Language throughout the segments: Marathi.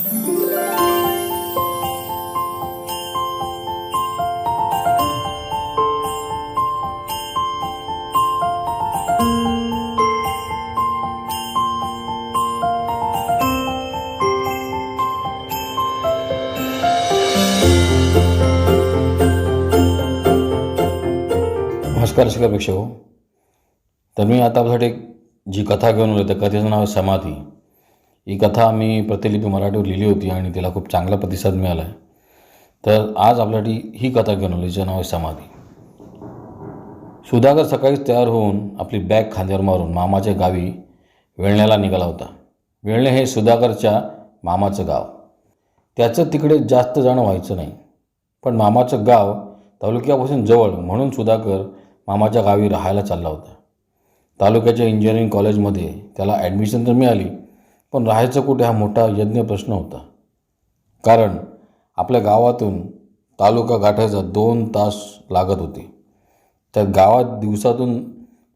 नमस्कार शिकापेक्षा हो. तर मी आता आपल्यासाठी जी कथा घेऊन आलो त्या कथेचं नाव आहे समाधी. ही कथा मी प्रतिलिपी मराठीवर लिहिली होती आणि तिला खूप चांगला प्रतिसाद मिळाला आहे. तर आज आपल्यासाठी ही कथा घेऊन आली जिचं नाव आहे समाधी. सुधाकर सकाळीच तयार होऊन आपली बॅग खांद्यावर मारून मामाच्या गावी वेळण्याला निघाला होता. वेळणे हे सुधाकरच्या मामाचं गाव. त्याचं तिकडे जास्त जाणं व्हायचं नाही. पण मामाचं गाव तालुक्यापासून जवळ म्हणून सुधाकर मामाच्या गावी राहायला चालला होता. तालुक्याच्या इंजिनिअरिंग कॉलेजमध्ये त्याला ॲडमिशन तर मिळाली पण राहायचं कुठे हा मोठा यज्ञ प्रश्न होता. कारण आपल्या गावातून तालुका गाठायचा दोन तास लागत होते. त्यात गावात दिवसातून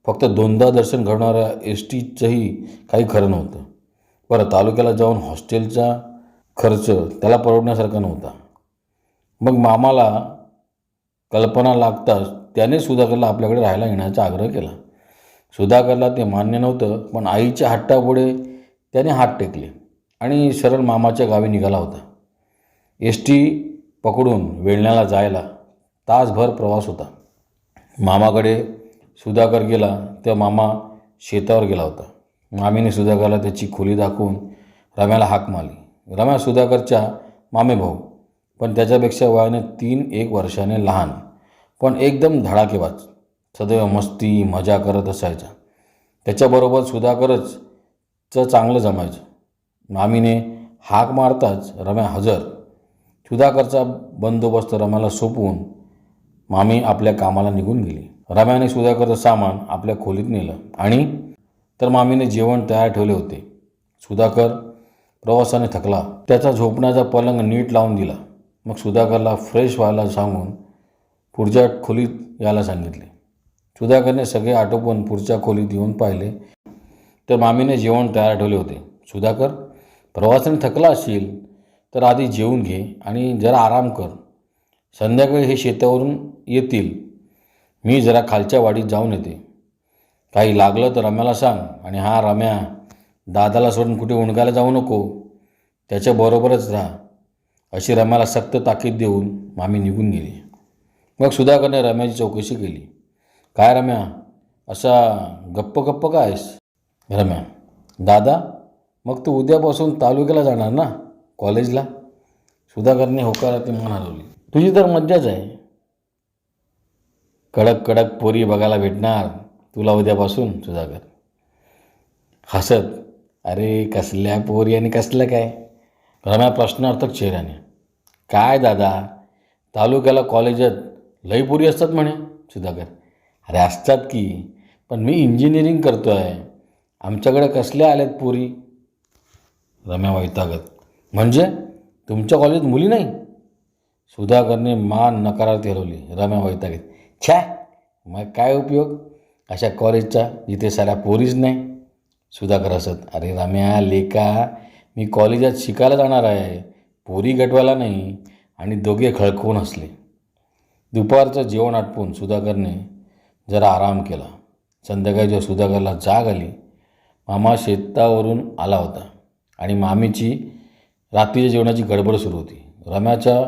फक्त दोनदा दर्शन घडणाऱ्या एस टीचंही काही खरं नव्हतं. बरं तालुक्याला जाऊन हॉस्टेलचा खर्च त्याला परवडण्यासारखा नव्हता. मग मामाला कल्पना लागताच त्याने सुधाकरला आपल्याकडे राहायला येण्याचा आग्रह केला. सुधाकरला ते मान्य नव्हतं पण आईच्या हट्टापुढे त्याने हात टेकले आणि सरळ मामाच्या गावी निघाला होता. एस टी पकडून वेळण्याला जायला तासभर प्रवास होता. मामाकडे सुधाकर गेला तेव्हा मामा शेतावर गेला होता. मामीने सुधाकरला त्याची खोली दाखवून रम्याला हाक मारली. रम्या सुधाकरच्या मामे भाऊ पण त्याच्यापेक्षा वयाने तीन एक वर्षाने लहान पण एकदम धडाकेबाज सदैव मस्ती मजा करत असायचा. त्याच्याबरोबर सुधाकरच चं चांगलं जमायचं. मामीने हाक मारताच रम्या हजर. सुधाकरचा बंदोबस्त रम्याला सोपवून मामी आपल्या कामाला निघून गेली. रम्याने सुधाकरचं सामान आपल्या खोलीत नेलं आणि तर मामीने जेवण तयार ठेवले होते. सुधाकर प्रवासाने थकला. त्याचा झोपण्याचा पलंग नीट लावून दिला. मग सुधाकरला फ्रेश व्हायला सांगून पुढच्या खोलीत यायला सांगितले. सुधाकरने सगळे आटोपून पुढच्या खोलीत येऊन पाहिले. तर मामीने जेवण तयार ठेवले होते. सुधाकर प्रवासाने थकला असशील तर आधी जेवून घे आणि जरा आराम कर. संध्याकाळी हे शेतावरून येतील. मी जरा खालच्या वाडीत जाऊन येते. काही लागलं तर रम्याला सांग आणि हा रम्या दादाला सोडून कुठे उणकायला जाऊ नको. त्याच्याबरोबरच राहा. अशी रम्याला सक्त ताकीद देऊन मामी निघून गेली. मग सुधाकरने रम्याची चौकशी केली. काय रम्या असा गप्प गप्प काय आहेस? रम्या दादा मग तू उद्यापासून तालुक्याला जाणार ना? कॉलेजला? सुधाकरने होकाराती मान हलवली तुझी तर मज्जाच आहे. कडक कडक पोरी बघायला भेटणार तुला उद्यापासून सुधाकर. हसत अरे कसल्या पोरी आणि कसलं काय? रम्या प्रश्नार्थक चेहऱ्याने. काय दादा? तालुक्याला कॉलेजात लई पोरी असतात म्हणे सुधाकर. अरे असतात की पण मी इंजिनिअरिंग करतो आहे आमच्याकडे कसल्या आल्यात पोरी? रम्या वैतागत. म्हणजे? तुमच्या कॉलेजात मुली नाही? सुधाकरने मान नकारात हलवली रम्या वैतागत. छ्या! मग काय उपयोग? अशा कॉलेजचा जिथे साऱ्या पोरीच नाही? सुधाकर हसत. अरे रम्या लेका मी कॉलेजात शिकायला जाणार आहे. पोरी गटवायला नाही. आणि दोघे खळखवून हसले. दुपारचं जेवण आटपून सुधाकरने जरा आराम केला. संध्याकाळी जेव्हा सुधाकरला जाग आली मामा शेतावरून आला होता आणि मामीची रात्रीच्या जेवणाची गडबड सुरू होती. रम्याचा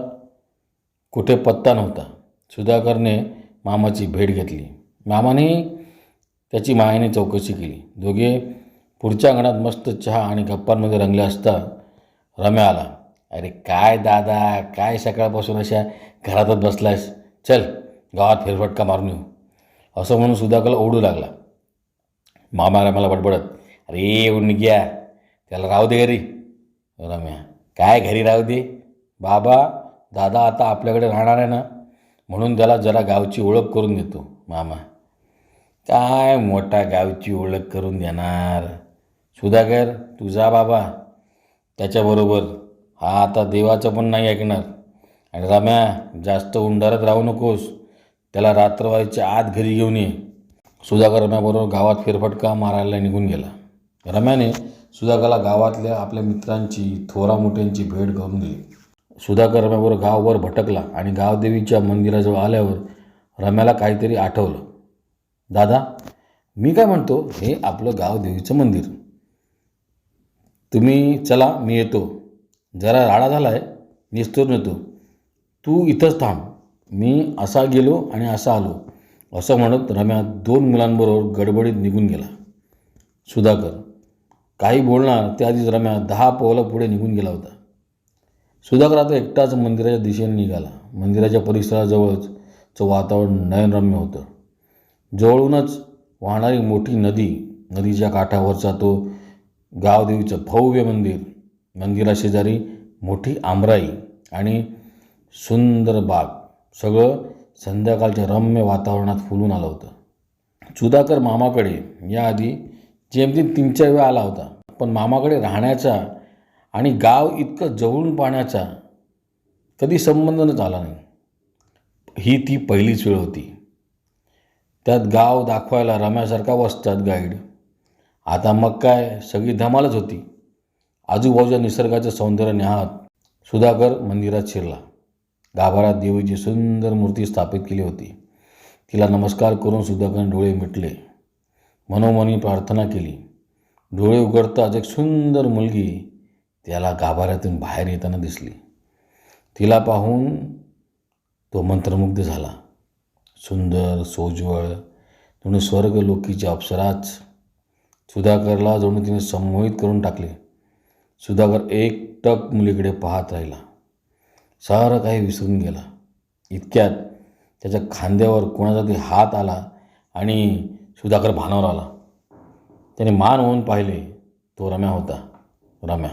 कुठे पत्ता नव्हता. सुधाकरने मामाची भेट घेतली. मामाने त्याची मायाने चौकशी केली. दोघे पुढच्या अंगणात मस्त चहा आणि गप्पांमध्ये रंगले असता रम्या आला. अरे काय दादा काय सकाळपासून अशा घरातच बसलायस? चल गावात फेरफटका मारून येऊ. असं म्हणून सुधाकरला ओढू लागला. मामा रम्याला बडबडत अरे येऊन घ्या त्याला राहू दे घरी. हो रम्या. काय घरी राहू दे? बाबा दादा आता आपल्याकडे राहणार आहे ना म्हणून त्याला जरा गावची ओळख करून देतो मामा. काय मोठा गावची ओळख करून देणार? सुधाकर तू जा बाबा. त्याच्याबरोबर. हा आता देवाचं पण नाही ऐकणार. आणि रम्या जास्त उंडारत राहू नकोस. त्याला रात्र आत घरी घेऊन ये. सुधाकर रम्याबरोबर गावात फेरफटका मारायला निघून गेला. रम्याने सुधाकरला गावातल्या आपल्या मित्रांची थोरा मोठ्यांची भेट करून दिली. सुधाकर रम्यावर गाववर भटकला आणि गावदेवीच्या मंदिराजवळ आल्यावर रम्याला काहीतरी आठवलं. दादा मी काय म्हणतो हे आपलं गावदेवीचं मंदिर. तुम्ही चला मी येतो. जरा राडा झाला आहे निस्तूर नेतो. तू इथंच थांब. मी असा गेलो आणि असा आलो. असं म्हणत रम्या दोन मुलांबरोबर गडबडीत निघून गेला. सुधाकर काही बोलणार त्याआधीच रम्या दहा पावलं पुढे निघून गेला होता. सुधाकर आता एकटाच मंदिराच्या दिशेने निघाला. मंदिराच्या परिसराजवळचं वातावरण नयनरम्य होतं. जवळूनच वाहणारी मोठी नदी नदीच्या काठावरचा तो गावदेवीचं भव्य मंदिर मंदिराशेजारी मोठी आमराई आणि सुंदर बाग सगळं संध्याकाळच्या रम्य वातावरणात फुलून आलं होतं. सुधाकर मामाकडे याआधी जेमतेम तीन चार वेळा आला होता. पण मामाकडे राहण्याचा आणि गाव इतकं जवळून पाहण्याचा कधी संबंधच आला नाही. ही ती पहिलीच वेळ होती. त्यात गाव दाखवायला रम्यासारखा बसतात गाईड आता मग काय? सगळी धमालच होती. आजूबाजूच्या निसर्गाचं सौंदर्य न्याहात सुधाकर मंदिरात शिरला. गाभारात देवीची सुंदर मूर्ती स्थापित केली होती. तिला नमस्कार करून सुधाकरने डोळे मिटले. मनोमनी प्रार्थना केली. डोळे उघडताच एक सुंदर मुलगी त्याला गाभाऱ्यातून बाहेर येताना दिसली. तिला पाहून तो मंत्रमुग्ध झाला. सुंदर सोज्वळ जणू स्वर्ग लोकीची अप्सराच सुधाकरला जणू तिने संमोहित करून टाकले. सुधाकर एकटक मुलीकडे पाहत राहिला. सारं काही विसरून गेला. इतक्यात त्याच्या खांद्यावर कोणाचा तरी हात आला आणि सुधाकर भानावर आला. त्याने मान होऊन पाहिले तो रम्या होता. रम्या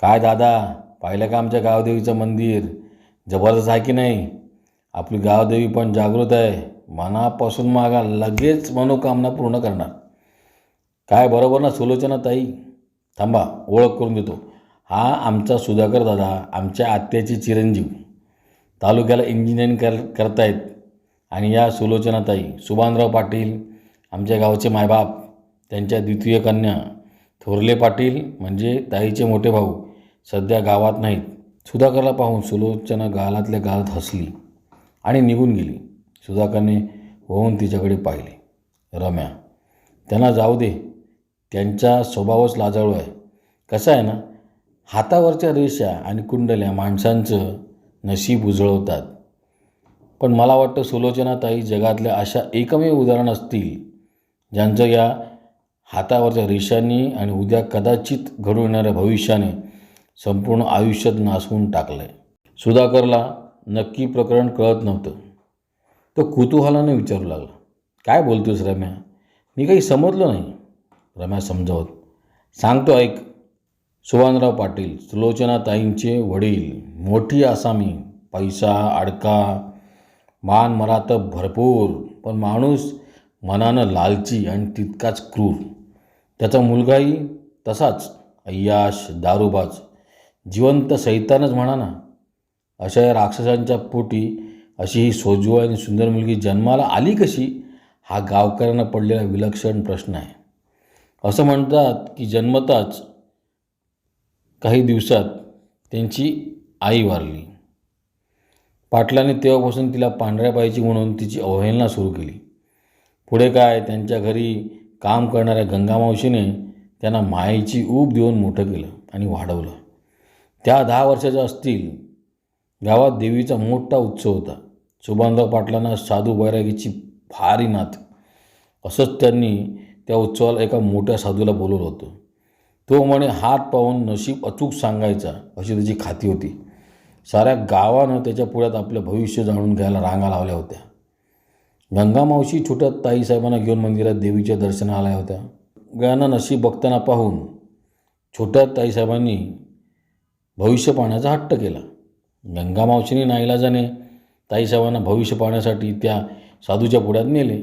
काय दादा पाहिलं का आमच्या गावदेवीचं मंदिर? जबरदस्त आहे की नाही? आपली गावदेवी पण जागृत आहे. मनापासून मागा लगेच मनोकामना पूर्ण करणार. काय बरोबर ना सुलोचना ताई? थांबा ओळख करून देतो. हा आमचा सुधाकर दादा आमच्या आत्याची चिरंजीव. तालुक्याला इंजिनिअरिंग कर करतायत. आणि या सुलोचनाताई सुभानराव पाटील आमच्या गावचे मायबाप त्यांच्या द्वितीय कन्या थोरले पाटील म्हणजे ताईचे मोठे भाऊ सध्या गावात नाहीत. सुधाकरला पाहून सुलोचना गालातल्या गालात हसली आणि निघून गेली. सुधाकरने होऊन तिच्याकडे पाहिले. रम्या त्यांना जाऊ दे. त्यांचा स्वभावच लाजाळू आहे. कसं आहे ना हातावरच्या रेषा आणि कुंडल्या माणसांचं नशीब उजळवतात. पण मला वाटतं सुलोचना ताई जगातल्या अशा एकमेव उदाहरण असतील ज्यांचं या हातावरच्या रेषांनी आणि उद्या कदाचित घडून येणाऱ्या भविष्याने संपूर्ण आयुष्यात नासवून टाकलं आहे सुधाकरला नक्की प्रकरण कळत नव्हतं. तो कुतूहलाने विचारू लागला. काय बोलतोस रम्या? मी काही समजलो नाही. रम्या समजावत सांगतो ऐक. सुभानराव पाटील सुलोचनाताईंचे वडील मोठी आसामी पैसा अडका मान मरात भरपूर पण माणूस मनानं लालची आणि तितकाच क्रूर. त्याचा मुलगाही तसाच अय्याश दारूबाज. जिवंत सैतानच म्हणा ना. अशा या राक्षसांच्या पोटी अशी ही सोज्वळ आणि सुंदर मुलगी जन्माला आली कशी हा गावकऱ्यांना पडलेला विलक्षण प्रश्न आहे. असं म्हणतात की जन्मताच काही दिवसात त्यांची आई वारली. पाटलाने तेव्हापासून तिला पांढऱ्या पायची म्हणून तिची अवहेलना सुरू केली. पुढे काय त्यांच्या घरी काम करणाऱ्या गंगामावशीने त्यांना मायेची ऊब देऊन मोठं केलं आणि वाढवलं. त्या दहा वर्षाच्या असतील गावात देवीचा मोठा उत्सव होता. सुबानराव पाटलांना साधू बैरागीची भारी नात. असंच त्यांनी त्या उत्सवाला एका मोठ्या साधूला बोलवलं होतं. तो म्हणे हात पाहून नशीब अचूक सांगायचा अशी त्याची खाती होती. साऱ्या गावानं त्याच्या पुढ्यात आपलं भविष्य जाणून घ्यायला रांगा लावल्या होत्या. गंगामावशी छोट्या ताईसाहेबांना घेऊन मंदिरात देवीच्या दर्शनाला आल्या होत्या. गळ्यांना नशीब बघताना पाहून छोट्या ताईसाहेबांनी भविष्य पाहण्याचा हट्ट केला. गंगामावशीने नाईलाजाने ताईसाहेबांना भविष्य पाहण्यासाठी त्या साधूच्या पुढ्यात नेले.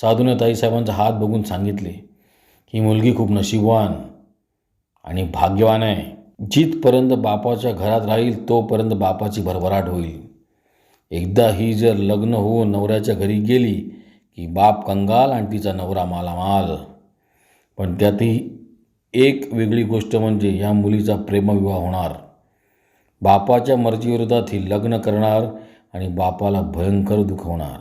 साधूने ताईसाहेबांचा हात बघून सांगितले ही मुलगी खूप नशीबवान आणि भाग्यवान आहे. जिथपर्यंत बापाच्या घरात राहील तोपर्यंत बापाची भरभराट होईल. एकदा ही जर लग्न होऊन नवऱ्याच्या घरी गेली की बाप कंगाल आणि तिचा नवरा मालामाल. पण त्यातही एक वेगळी गोष्ट म्हणजे या मुलीचा प्रेमविवाह होणार. बापाच्या मर्जीविरोधात ही लग्न करणार आणि बापाला भयंकर दुखवणार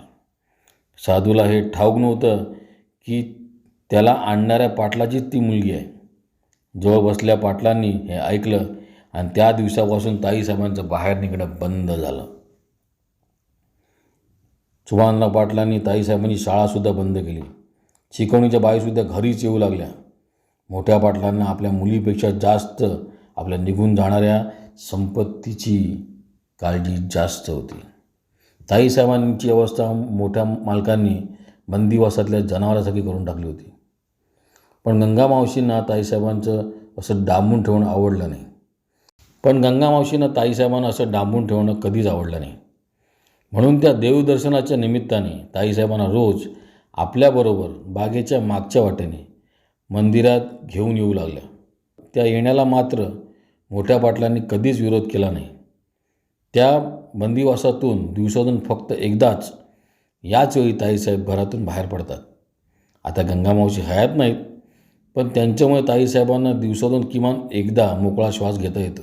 साधूला हे ठाऊक नव्हतं की त्याला आणणाऱ्या पाटलाचीच ती मुलगी आहे. जवळ बसल्या पाटलांनी हे ऐकलं आणि त्या दिवसापासून ताईसाहेबांचं बाहेर निघणं बंद झालं. सुभानराव पाटलांनी ताईसाहेबांची शाळासुद्धा बंद केली. शिकवणीच्या बाईसुद्धा घरीच येऊ लागल्या. मोठ्या पाटलांना आपल्या मुलीपेक्षा जास्त आपल्या निघून जाणाऱ्या संपत्तीची काळजी जास्त होती. ताईसाहेबांची अवस्था मोठ्या मालकांनी बंदिवासातल्या जनावरासारखी करून टाकली होती. पण गंगा मावशींना ताईसाहेबांचं असं डांबून ठेवणं आवडलं नाही. पण गंगा मावशींना ताईसाहेबांना असं डांबून ठेवणं कधीच आवडलं नाही. म्हणून त्या देवदर्शनाच्या निमित्ताने ताईसाहेबांना रोज आपल्याबरोबर बागेच्या मागच्या वाटेने मंदिरात घेऊन येऊ लागल्या. त्या येण्याला मात्र मोठ्या पाटलांनी कधीच विरोध केला नाही. त्या बंदिवासातून दिवसातून फक्त एकदाच याच वेळी ताईसाहेब घरातून बाहेर पडतात. आता गंगामावशी हयात नाहीत पण त्यांच्यामुळे ताईसाहेबांना दिवसातून किमान एकदा मोकळा श्वास घेता येतो.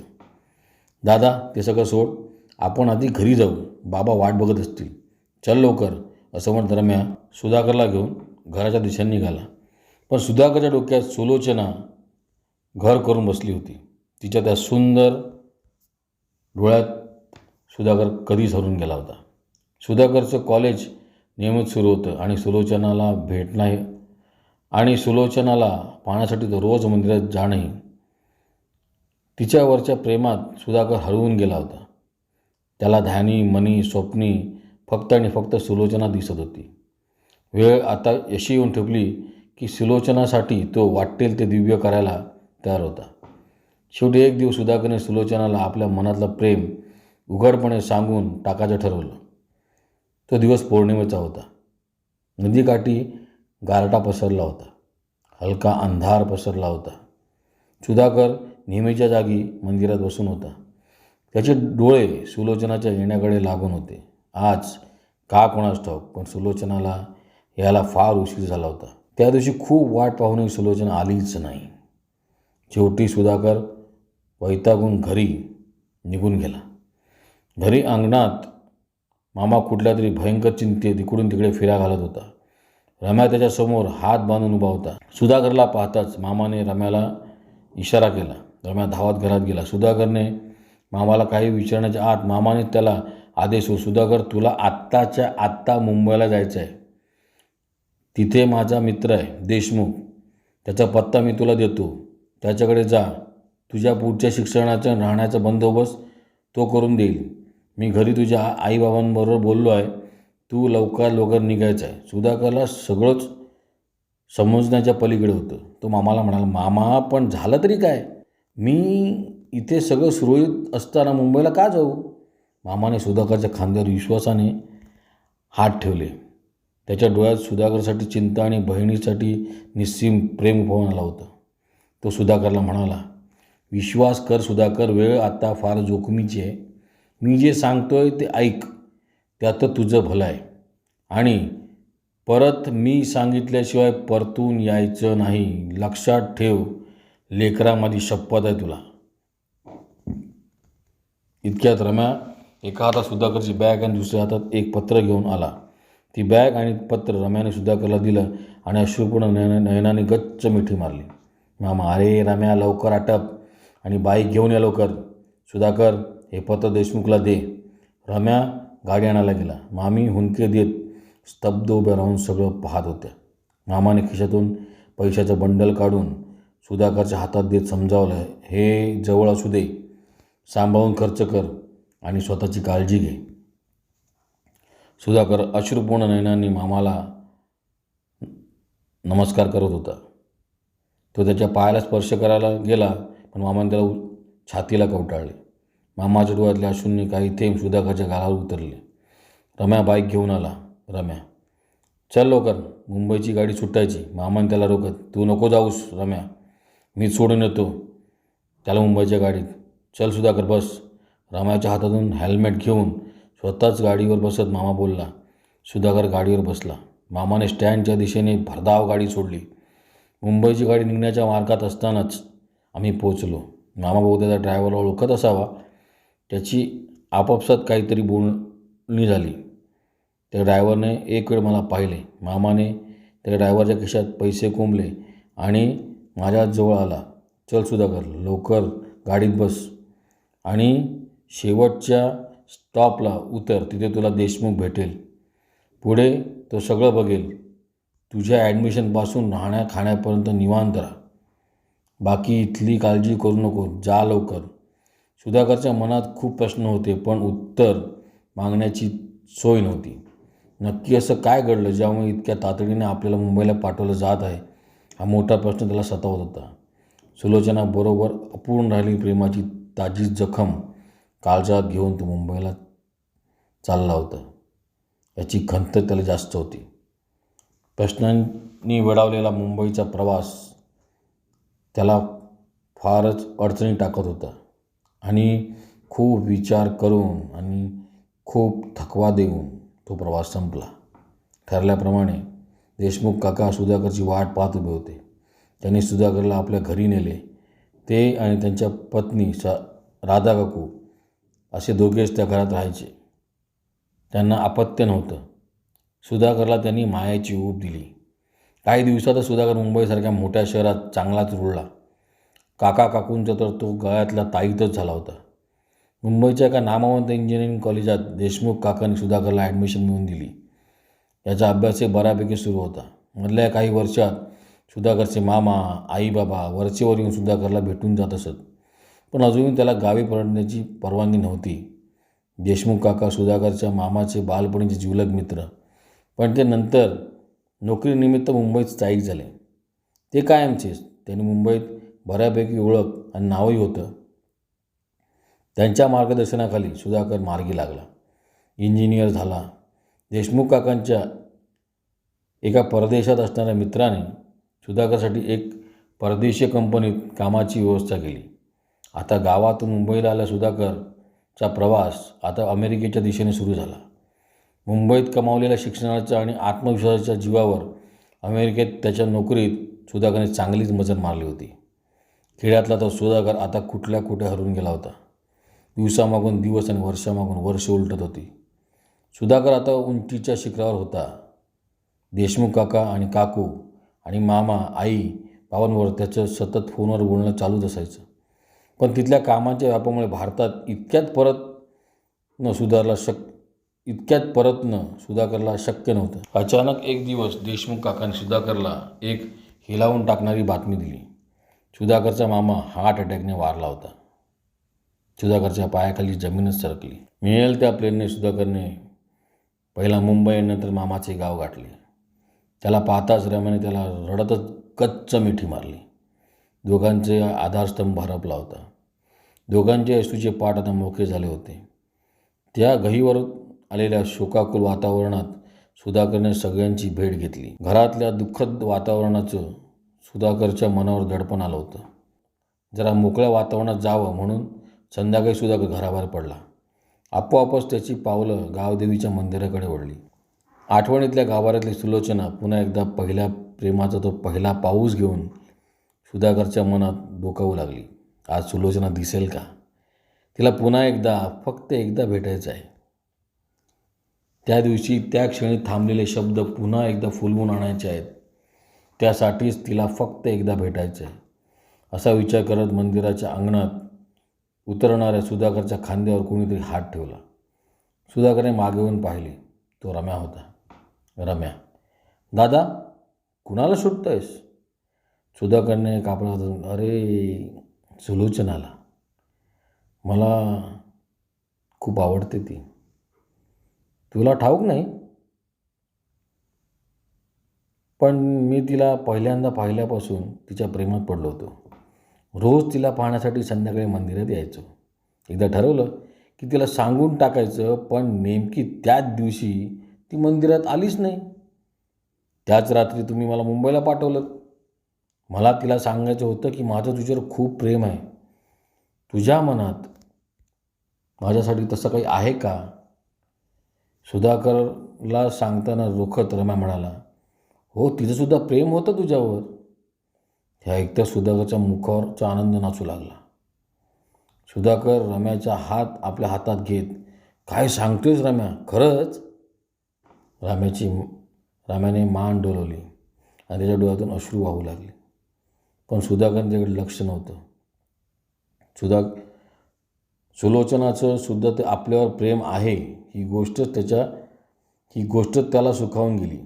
दादा ते सगळं सोड. आपण आधी घरी जाऊ. बाबा वाट बघत असतील. चल लवकर. असं म्हणत रम्या सुधाकरला घेऊन घराच्या दिशेने निघाला. पण सुधाकरच्या डोक्यात सुलोचना घर करून बसली होती. तिच्या त्या सुंदर डोळ्यात सुधाकर कधीच हरून गेला होता. सुधाकरचं कॉलेज नियमित सुरू होतं आणि सुलोचनाला भेटणं आणि सुलोचनाला पाहण्यासाठी तो रोज मंदिरात जाणंही. तिच्यावरच्या प्रेमात सुधाकर हरवून गेला होता. त्याला ध्यानी मनी स्वप्नी फक्त आणि फक्त सुलोचना दिसत होती. वेळ आता अशी येऊन ठेपली की सुलोचनासाठी तो वाटेल ते दिव्य करायला तयार होता. शेवटी एक दिवस सुधाकरने सुलोचनाला आपल्या मनातलं प्रेम उघडपणे सांगून टाकायचं ठरवलं. तो दिवस पौर्णिमेचा होता. नदीकाठी गारटा पसरला होता. हलका अंधार पसरला होता. सुधाकर नेहमीच्या जागी मंदिरात बसून होता. त्याचे डोळे सुलोचनाच्या येण्याकडे लागून होते. आज का कोणास ठाऊक पण सुलोचनाला याला फार उशीर झाला होता. त्या दिवशी खूप वाट पाहूनही सुलोचना आलीच नाही. शेवटी सुधाकर वैतागून घरी निघून गेला. घरी अंगणात मामा कुठल्या तरी भयंकर चिंतेत इकडून तिकडे फिरा घालत होता. रम्या त्याच्यासमोर हात बांधून उभा होता. सुधाकरला पाहताच मामाने रम्याला इशारा केला. रम्या धावत घरात गेला. सुधाकरने मामाला काही विचारण्याच्या आत मामाने त्याला आदेश हो सुधाकर तुला आत्ताच्या आत्ता मुंबईला जायचं आहे तिथे माझा मित्र आहे देशमुख. त्याचा पत्ता मी तुला देतो. त्याच्याकडे जा. तुझ्या पुढच्या शिक्षणाचा राहण्याचा बंदोबस्त तो करून देईल. मी घरी तुझ्या आईबाबांबरोबर बोललो आहे. तू लवकर लवकर निघायचं आहे. सुधाकरला सगळंच समजण्याच्या पलीकडे होतं. तो मामाला म्हणाला मामा पण झालं तरी काय? मी इथे सगळं सुरळीत असताना मुंबईला का जाऊ? मामाने सुधाकरच्या खांद्यावर विश्वासाने हात ठेवले. त्याच्या डोळ्यात सुधाकरसाठी चिंता आणि बहिणीसाठी निस्सीम प्रेम उभवून आला होता. तो सुधाकरला म्हणाला विश्वास कर सुधाकर वेळ आता फार जोखमीची आहे. मी जे सांगतोय ते ऐक. त्यात तुझं भलं आहे. आणि परत मी सांगितल्याशिवाय परतून यायचं नाही. लक्षात ठेव. लेकरा माझी शपथ आहे तुला. इतक्यात रम्या एका हातात सुधाकरची बॅग आणि दुसऱ्या हातात एक पत्र घेऊन आला. ती बॅग आणि पत्र रम्याने सुधाकरला दिलं आणि अश्रूपूर्ण नयना नयनाने गच्च मिठी मारली. मामा अरे रम्या लवकर आटप आणि बाईक घेऊन या लवकर. सुधाकर हे पत्र देशमुखला दे. रम्या गाडी आणायला गेला. मामी हुंके देत स्तब्ध उभ्या राहून सगळं पाहत होत्या. मामाने खिशातून पैशाचं बंडल काढून सुधाकरच्या हातात देत समजावलं हे जवळ असू दे. सांभाळून खर्च कर आणि स्वतःची काळजी घे. सुधाकर अश्रुपूर्ण नयनांनी मामाला नमस्कार करत होता. तो त्याच्या पायाला स्पर्श करायला गेला पण मामाने त्याला छातीला कवटाळले. मामाच्या डोळ्यातले अश्रूंनी काही थेंब सुधाकरच्या गालावर उतरले. रम्या बाईक घेऊन आला. रम्या चल लवकर मुंबईची गाडी सुटायची मामाने त्याला रोखत तू नको जाऊस रम्या. मी सोडून येतो त्याला मुंबईच्या गाडीत. चल सुधाकर बस. रामाच्या हातातून हेल्मेट घेऊन स्वतःच गाडीवर बसत मामा बोलला. सुधाकर गाडीवर बसला. मामाने स्टँडच्या दिशेने भरधाव गाडी सोडली. मुंबईची गाडी निघण्याच्या मार्गात असतानाच आम्ही पोचलो मामा बहुतेक त्या ड्रायव्हरला ओळखत असावा. त्याची आपापसात काहीतरी बोलणी झाली. त्या ड्रायव्हरने एक वेळ मला पाहिले. मामाने त्या ड्रायव्हरच्या खिशात पैसे कोंबले आणि माझ्या जवळ आला. चल सुधाकर लवकर गाडीत बस. आणि शेवटच्या स्टॉपला उतर. तिथे तुला देशमुख भेटेल. पुढे तो सगळं बघेल. तुझ्या ॲडमिशनपासून राहण्या खाण्यापर्यंत निवांत राहा. बाकी इथली काळजी करू नको. जा लवकर. सुधाकरच्या मनात खूप प्रश्न होते पण उत्तर मागण्याची सोय नव्हती. नक्की असं काय घडलं ज्यामुळे इतक्या तातडीने आपल्याला मुंबईला पाठवलं जात आहे? हा मोठा प्रश्न त्याला सतावत होता. सुलोचनाबरोबर अपूर्ण राहिली प्रेमाची. ताजी जखम काळजात घेऊन तो मुंबईला चालला होता. याची खंत त्याला जास्त होती. प्रश्नांनी वेडावलेला मुंबईचा प्रवास त्याला फारच अडचणी टाकत होता आणि खूप विचार करून आणि खूप थकवा देऊन तो प्रवास संपला. ठरल्याप्रमाणे देशमुख काका सुधाकरची वाट पाहत उभे होते. त्यांनी सुधाकरला आपल्या घरी नेले. ते आणि त्यांच्या पत्नी स राधा काकू असे दोघेच त्या घरात राहायचे. त्यांना अपत्य नव्हतं. सुधाकरला त्यांनी मायाची ऊब दिली. काही दिवसातच सुधाकर मुंबईसारख्या मोठ्या शहरात चांगलाच रुळला. काका काकूंचा तर तो गळ्यातला ताईतच झाला होता. मुंबईच्या एका नामवंत इंजिनिअरिंग कॉलेजात देशमुख काकांनी सुधाकरला ॲडमिशन मिळवून दिली. याचा अभ्यासही बऱ्यापैकी सुरू होता. मधल्या काही वर्षात सुधाकरचे मामा आई बाबा वरचेवर येऊन सुधाकरला भेटून जात असत. पण अजूनही त्याला गावी परतण्याची परवानगी नव्हती. देशमुख काका सुधाकरच्या मामाचे बालपणीचे जिवलग मित्र. पण ते नंतर नोकरीनिमित्त मुंबईत स्थायिक झाले. ते कायमचेच. त्यांनी मुंबईत बऱ्यापैकी ओळख आणि नावही होतं. त्यांच्या मार्गदर्शनाखाली सुधाकर मार्गी लागला. इंजिनियर झाला. देशमुख काकांच्या एका परदेशात असणाऱ्या मित्राने सुधाकरसाठी एक परदेशीय कंपनीत कामाची व्यवस्था केली. आता गावातून मुंबईला आल्या सुधाकरचा प्रवास आता अमेरिकेच्या दिशेने सुरू झाला. मुंबईत कमावलेल्या शिक्षणाच्या आणि आत्मविश्वासाच्या जीवावर अमेरिकेत त्याच्या नोकरीत सुधाकरने चांगलीच मजल मारली होती. खेड्यातला तो सुधाकर आता कुठल्या कुठे हरून गेला होता? दिवसामागून दिवस आणि वर्षामागून वर्ष उलटत होती. सुधाकर आता उंचीच्या शिखरावर होता. देशमुख काका आणि काकू आणि मामा आई बाबांवर त्याचं सतत फोनवर बोलणं चालूच असायचं. पण तिथल्या कामाच्या व्यापामुळे भारतात इतक्यात परत न सुधारला शक इतक्यात परतणं सुधाकरला शक्य नव्हतं. अचानक एक दिवस देशमुख काकांनी सुधाकरला एक हिलावून टाकणारी बातमी दिली. सुधाकरचा मामा हार्ट अटॅकने वारला होता. सुधाकरच्या पायाखाली जमीनच सरकली. मिळेल त्या प्लेनने सुधाकरने पहिला मुंबई नंतर मामाचे गाव गाठले. त्याला पाहताच रम्याने त्याला रडतच कच्च मिठी मारली. दोघांचे आधारस्तंभ हरपला होता. दोघांचे अश्रूचे पाठ आता मोके झाले होते. त्या गहीवर आलेल्या शोकाकुल वातावरणात सुधाकरने सगळ्यांची भेट घेतली. घरातल्या दुःखद वातावरणाचं सुधाकरच्या मनावर दडपण आलं होतं. जरा मोकळ्या वातावरणात जावं म्हणून संध्याकाळी सुधाकर घराबाहेर पडला. आपोआपच त्याची पावलं गावदेवीच्या मंदिराकडे वळली. आठवणीतल्या गाभाऱ्यातली सुलोचना पुन्हा एकदा पहिल्या प्रेमाचा तो पहिला पाऊस घेऊन सुधाकरच्या मनात डोकावू लागली. आज सुलोचना दिसेल का? तिला पुन्हा एकदा फक्त एकदा भेटायचं आहे. त्या दिवशी त्या क्षणी थांबलेले शब्द पुन्हा एकदा फुलवून आणायचे आहेत. त्यासाठीच तिला फक्त एकदा भेटायचं आहे. असा विचार करत मंदिराच्या अंगणात उतरणाऱ्या सुधाकरच्या खांद्यावर कोणीतरी हात ठेवला. सुधाकरने मागे येऊन पाहिले. तो रम्या होता. रम्या. दादा कुणाला शोधतोयस सुधाकरने कापडा अरे सुलोचनाला. मला खूप आवडते ती. तुला ठाऊक नाही? पण मी तिला पहिल्यांदा पाहिल्यापासून तिच्या प्रेमात पडलो होतो. रोज तिला पाहण्यासाठी संध्याकाळी मंदिरात यायचो. एकदा ठरवलं की तिला सांगून टाकायचं पण नेमकी त्याच दिवशी ती मंदिरात आलीच नाही. त्याच रात्री तुम्ही मला मुंबईला पाठवलं. मला तिला सांगायचं होतं की माझं तुझ्यावर खूप प्रेम आहे. तुझ्या मनात माझ्यासाठी तसं काही आहे का? सुधाकरला सांगताना रोखत रमा म्हणाला हो तिचंसुद्धा प्रेम होतं तुझ्यावर. ह्या एकतर सुधाकरच्या मुखावरचा आनंद नाचू लागला. सुधाकर रम्याचा हात आपल्या हातात घेत काय सांगतोयस रम्या? खरंच? राम्याची राम्याने मान डोलवली आणि त्याच्या डोळ्यातून अश्रू वाहू लागले. पण सुधाकरने त्याकडे लक्ष नव्हतं. सुधा सुलोचनाचं सुद्धा ते आपल्यावर प्रेम आहे ही गोष्टच त्याच्या ही गोष्टच त्याला सुखावून गेली.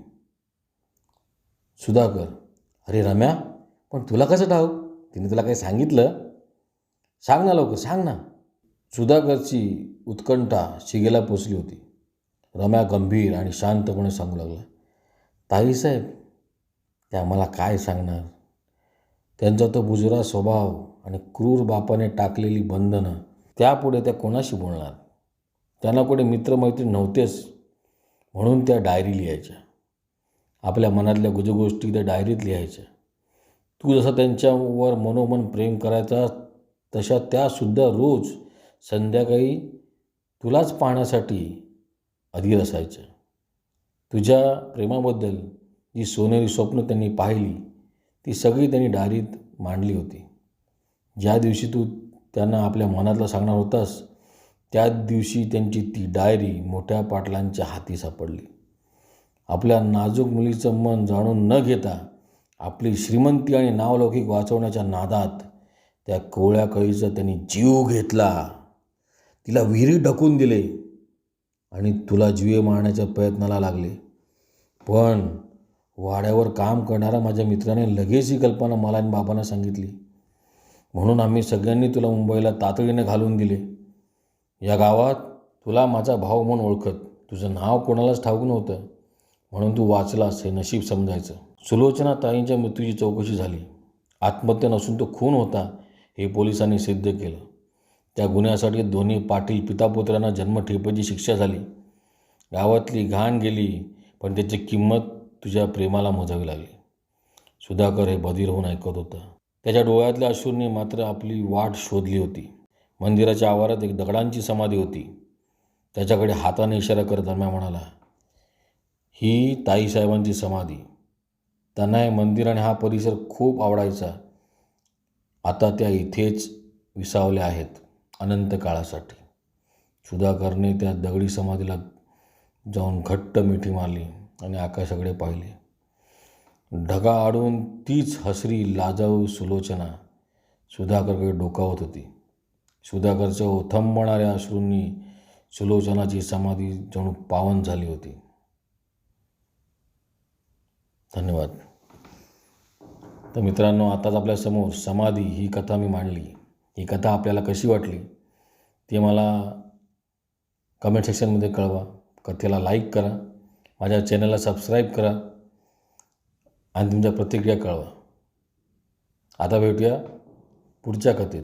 सुधाकर अरे रम्या पण तुला कसं ठाऊक? तिने तुला काही सांगितलं? सांग ना लवकर सांग ना. सुधाकरची उत्कंठा शिगेला पोचली होती. रम्या गंभीर आणि शांतपणे सांगू लागला ताईसाहेब ते आम्हाला काय सांगणार? त्यांचा तो बुजरा स्वभाव आणि क्रूर बापाने टाकलेली बंधनं त्यापुढे त्या कोणाशी बोलणार? त्यांना कुठे मित्रमैत्रीण नव्हतेच म्हणून त्या डायरी लिहायच्या. आपल्या मनातल्या गुजगोष्टी त्या डायरीत लिहायच्या. तू जसं त्यांच्यावर मनोमन प्रेम करायचा तशा त्यासुद्धा रोज संध्याकाळी तुलाच पाहण्यासाठी अधीर असायचं. तुझ्या प्रेमाबद्दल जी सोनेरी स्वप्न त्यांनी पाहिली ती सगळी त्यांनी डायरीत मांडली होती. ज्या दिवशी तू त्यांना आपल्या मनातलं सांगणार होतास त्याच दिवशी त्यांची ती डायरी मोठ्या पाटलांच्या हाती सापडली. आपल्या नाजूक मुलीचं मन जाणून न घेता आपली श्रीमंती आणि नावलौकिक वाचवण्याच्या नादात त्या कोवळ्या कळीचा त्यांनी जीव घेतला. तिला विहिरी ढकून दिले. आणि तुला जीवे मारण्याच्या प्रयत्नाला लागले. पण वाड्यावर काम करणाऱ्या माझ्या मित्राने लगेच ही कल्पना मला आणि बाबांना सांगितली. म्हणून आम्ही सगळ्यांनी तुला मुंबईला तातडीने घालून दिले. या गावात तुला माझा भाऊ म्हणून ओळखत. तुझं नाव कोणालाच ठाऊक नव्हतं. म्हणून तू वाचलास हे नशीब समजायचं. सुलोचना ताईंच्या मृत्यूची चौकशी झाली. आत्महत्या नसून तो खून होता हे पोलिसांनी सिद्ध केलं. त्या गुन्ह्यासाठी दोन्ही पाटील पितापुत्रांना जन्मठेपेची शिक्षा झाली. गावातली घाण गेली पण त्याची किंमत तुझ्या प्रेमाला मोजावी लागली. सुधाकर हे बधीर होऊन ऐकत होता. त्याच्या डोळ्यातल्या अश्रूंनी मात्र आपली वाट शोधली होती. मंदिराच्या आवारात एक दगडांची समाधी होती. त्याच्याकडे हाताने इशारा करत दरम्या म्हणाला ही ताईसाहेबांची समाधी. त्यांना हे मंदिर आणि हा परिसर खूप आवडायचा. आता त्या इथेच विसावल्या आहेत. अनंत काळासाठी. सुधाकरने त्या दगडी समाधीला जाऊन घट्ट मिठी मारली आणि आकाशाकडे पाहिले. ढगा आडून तीच हसरी लाजाऊ सुलोचना सुधाकरकडे डोकावत होती. सुधाकरच्या ओथंबणाऱ्या अश्रूंनी सुलोचनाची समाधी जणू पावन झाली होती. धन्यवाद. तर मित्रांनो आताच आपल्यासमोर समाधी ही कथा मी मांडली. ही कथा आपल्याला कशी वाटली? ते मला कमेंट सेक्शनमध्ये कळवा. कथेला लाईक करा. माझ्या चॅनलला सबस्क्राईब करा. आणि तुमच्या प्रतिक्रिया कळवा. आता भेटूया पुढच्या कथेत.